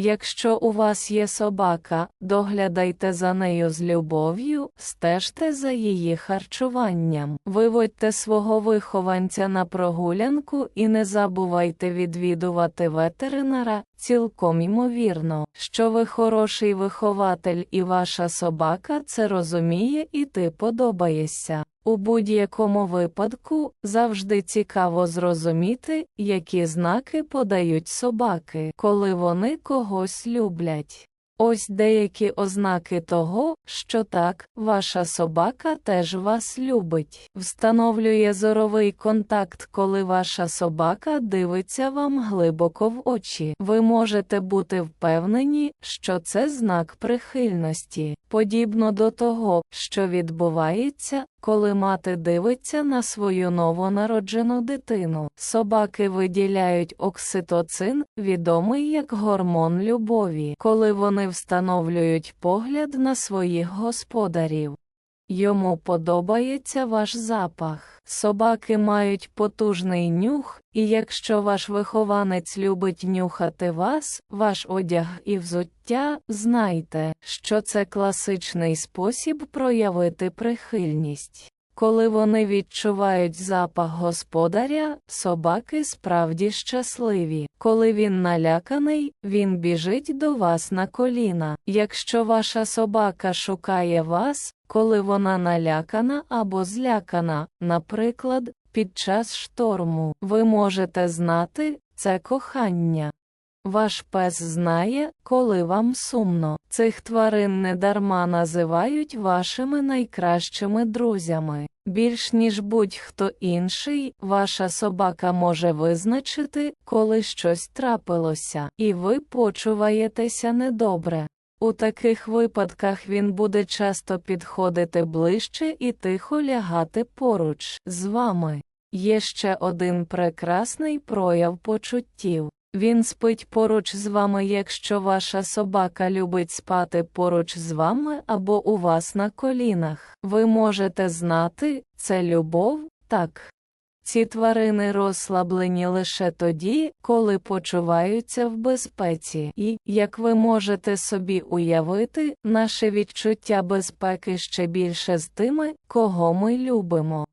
Якщо у вас є собака, доглядайте за нею з любов'ю, стежте за її харчуванням, виводьте свого вихованця на прогулянку і не забувайте відвідувати ветеринара. Цілком ймовірно, що ви хороший вихователь і ваша собака це розуміє і ти подобаєшся. У будь-якому випадку завжди цікаво зрозуміти, які знаки подають собаки, коли вони когось люблять. Ось деякі ознаки того, що так, ваша собака теж вас любить. Встановлює зоровий контакт, коли ваша собака дивиться вам глибоко в очі. Ви можете бути впевнені, що це знак прихильності, подібно до того, що відбувається, коли мати дивиться на свою новонароджену дитину. Собаки виділяють окситоцин, відомий як гормон любові, коли вони встановлюють погляд на своїх господарів. Йому подобається ваш запах. Собаки мають потужний нюх, і якщо ваш вихованець любить нюхати вас, ваш одяг і взуття, знайте, що це класичний спосіб проявити прихильність. Коли вони відчувають запах господаря, собаки справді щасливі. Коли він наляканий, він біжить до вас на коліна. Якщо ваша собака шукає вас, коли вона налякана або злякана, наприклад, під час шторму, ви можете знати це кохання. Ваш пес знає, коли вам сумно. Цих тварин недарма називають вашими найкращими друзями. Більш ніж будь-хто інший, ваша собака може визначити, коли щось трапилося, і ви почуваєтеся недобре. У таких випадках він буде часто підходити ближче і тихо лягати поруч з вами. Є ще один прекрасний прояв почуттів. Він спить поруч з вами, якщо ваша собака любить спати поруч з вами або у вас на колінах. Ви можете знати, це любов, так. Ці тварини розслаблені лише тоді, коли почуваються в безпеці, і, як ви можете собі уявити, наше відчуття безпеки ще більше з тими, кого ми любимо.